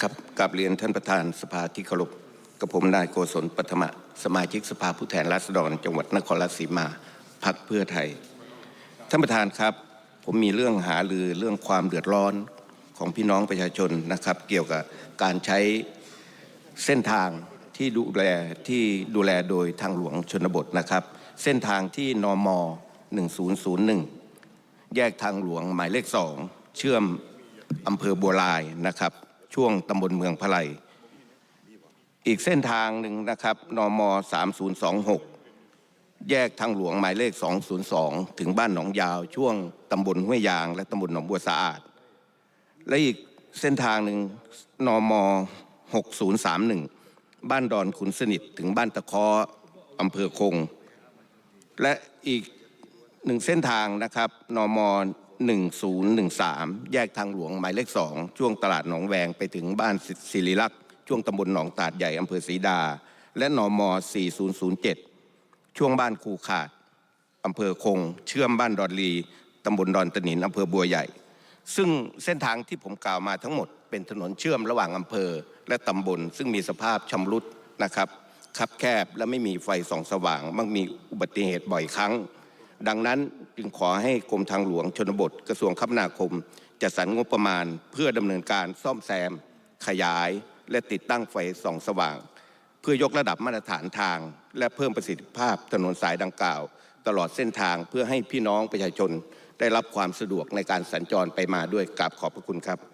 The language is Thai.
ครับกลับเรียนท่านประธานสภาที่เคารพกับผมนายโกศลปัทมะสมาชิกสภาผู้แทนราษฎร จังหวัดนครราชสีมาพักเพื่อไทย ท่านประธานครับ ผมมีเรื่องหาลือเรื่องความเดือดร้อนของพี่น้องประชาชนนะครับ เกี่ยวกับการใช้เส้นทางที่ดูแลที่ดูแลโดยทางหลวงชนบทนะครับ เส้นทางที่นม 1001 แยกทางหลวงหมายเลขสองเชื่อมอำเภอบัวลายนะครับ ช่วงตำบลเมืองพะไลอีกเส้นทางหนึ่งนะครับนม3026 แยกทางหลวงหมายเลข 202 ถึงบ้านหนองยาว ช่วงตำบลห้วยยาง และตำบลหนองบัวสะอาด และอีกเส้นทางหนึ่งนม6031 บ้านดอนขุนสนิท ถึงบ้านตะเคออำเภอคง และอีกหนึ่งเส้นทางนะครับนม 1013 แยกทางหลวงหมายเลข2ช่วงตลาดหนองแวงไปถึงบ้านศิริลักษ์ช่วงตำบลหนองตาดใหญ่อำเภอศรีดา และนม4007 ช่วงบ้านคูขาดอำเภอคง เชื่อมบ้านดอนลีตำบลดอนตะนินอำเภอบัวใหญ่ ซึ่งเส้นทางที่ผมกล่าวมาทั้งหมด เป็นถนนเชื่อมระหว่างอำเภอ และตำบล ซึ่งมีสภาพชำรุดนะครับคับแคบและไม่มีไฟส่องสว่างมักมีอุบัติเหตุบ่อยครั้ง ดังนั้นจึงขอให้กรมทางหลวงชนบทกระทรวงคมนาคม จัดสรรงบประมาณเพื่อดำเนินการซ่อมแซม ขยาย และติดตั้งไฟส่องสว่าง เพื่อยกระดับมาตรฐานทาง และเพิ่มประสิทธิภาพถนนสายดังกล่าว ตลอดเส้นทางเพื่อให้พี่น้องประชาชน ได้รับความสะดวกในการสัญจรไปมาด้วยกราบขอบพระคุณครับ